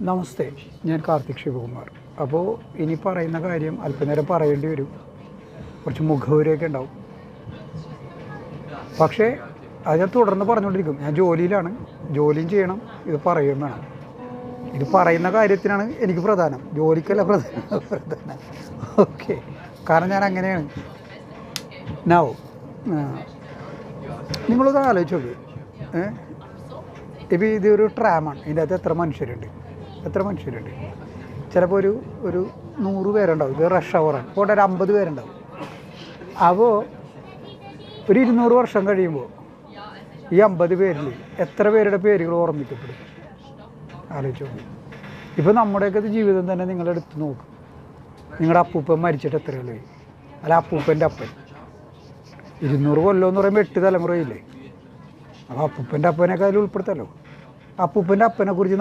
നമസ്തേ ഞാൻ കാർത്തിക് ശിവകുമാർ. അപ്പോൾ ഇനി പറയുന്ന കാര്യം അല്പനേരം പറയേണ്ടി വരും. കുറച്ച് മുഖവരെയൊക്കെ ഉണ്ടാവും. പക്ഷേ അത് ഞാൻ തുടർന്ന് പറഞ്ഞുകൊണ്ടിരിക്കും. ഞാൻ ജോലിയിലാണ്. ജോലിയും ചെയ്യണം. ഇത് പറയുകയും വേണം. ഇത് പറയുന്ന കാര്യത്തിനാണ് എനിക്ക് പ്രധാനം. ജോലിക്കല്ല പ്രധാനം. പ്രധാനം. ഓക്കെ. കാരണം ഞാൻ അങ്ങനെയാണ്. നാവ് നിങ്ങളൊന്ന് ആലോചിച്ചോളൂ ഇപ്പോൾ ഇതൊരു ട്രാമാണ് ഇതിന്റെ അകത്ത് എത്ര മനുഷ്യരുണ്ട്? എത്ര മനുഷ്യരുണ്ട്? ചിലപ്പോൾ ഒരു ഒരു നൂറ് പേരുണ്ടാവും. ഇത് റഷ് അവറാണ് പോട്ടെ ഒരു അമ്പത് പേരുണ്ടാവും. അപ്പോൾ ഒരു ഇരുന്നൂറ് വർഷം കഴിയുമ്പോൾ ഈ അമ്പത് പേരിൽ എത്ര പേരുടെ പേരുകൾ ഓർമ്മിക്കപ്പെടും? ആലോചിച്ചോ ഇപ്പോൾ നമ്മുടെയൊക്കെ ജീവിതം തന്നെ നിങ്ങളെടുത്ത് നോക്കും. നിങ്ങളുടെ അപ്പൂപ്പൻ മരിച്ചിട്ട് എത്ര കളി അല്ല അപ്പൂപ്പന്റെ അപ്പൻ. ഇരുന്നൂറ് കൊല്ലം എന്ന് പറയുമ്പോൾ എട്ട് തലമുറയില്ലേ? അപ്പോൾ അപ്പൂപ്പന്റെ അപ്പനൊക്കെ അതിൽ ഉൾപ്പെടുത്തല്ലോ അപ്പൂപ്പന്റെ അപ്പനെ കുറിച്ച്